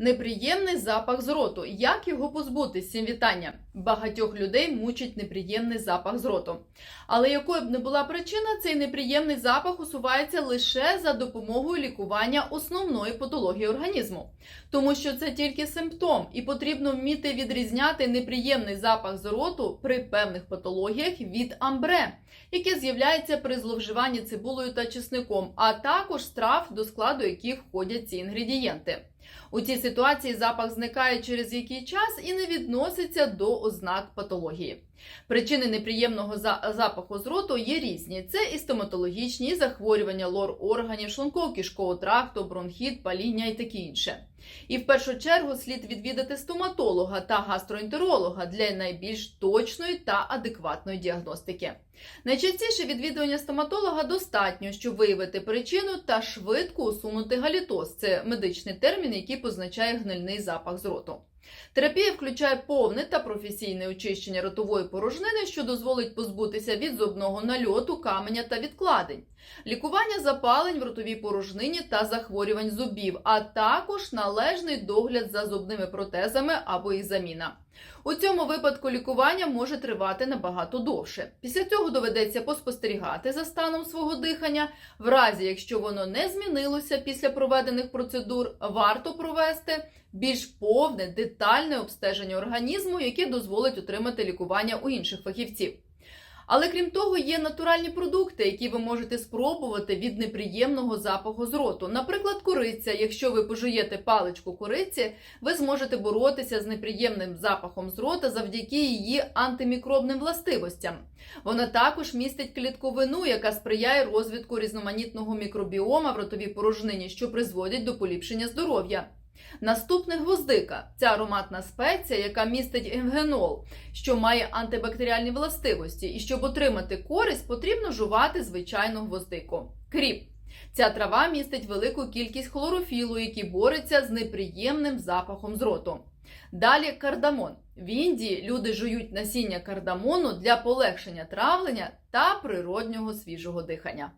Неприємний запах з роту. Як його позбутись? Всім вітання. Багатьох людей мучить неприємний запах з роту. Але якою б не була причина, цей неприємний запах усувається лише за допомогою лікування основної патології організму, тому що це тільки симптом, і потрібно вміти відрізняти неприємний запах з роту при певних патологіях від амбре, яке з'являється при зловживанні цибулею та чесником, а також страв, до складу яких входять ці інгредієнти. У цій ситуації запах зникає через який час і не відноситься до ознак патології. Причини неприємного за- запаху з роту є різні: це і стоматологічні, і захворювання лор органів, шлунково-кишкового тракту, бронхіт, паління і таке інше. І в першу чергу слід відвідати стоматолога та гастроентеролога для найбільш точної та адекватної діагностики. Найчастіше відвідування стоматолога достатньо, щоб виявити причину та швидко усунути галітоз. Це медичний термін, який позначає гнильний запах з роту. Терапія включає повне та професійне очищення ротової порожнини, що дозволить позбутися від зубного нальоту, каменя та відкладень, лікування запалень в ротовій порожнині та захворювань зубів, а також належний догляд за зубними протезами або їх заміна. У цьому випадку лікування може тривати набагато довше. Після цього доведеться поспостерігати за станом свого дихання. В разі, якщо воно не змінилося після проведених процедур, варто провести більш повне детальне обстеження організму, яке дозволить отримати лікування у інших фахівців. Але крім того, є натуральні продукти, які ви можете спробувати від неприємного запаху з роту. Наприклад, кориця. Якщо ви пожуєте паличку кориці, ви зможете боротися з неприємним запахом з рота завдяки її антимікробним властивостям. Вона також містить клітковину, яка сприяє розвитку різноманітного мікробіома в ротовій порожнині, що призводить до поліпшення здоров'я. Наступне гвоздика це ароматна спеція, яка містить евгенол, що має антибактеріальні властивості. І щоб отримати користь, потрібно жувати звичайну гвоздику. Кріп. Ця трава містить велику кількість хлорофілу, який бореться з неприємним запахом з роту. Далі кардамон. В Індії люди жують насіння кардамону для полегшення травлення та природнього свіжого дихання.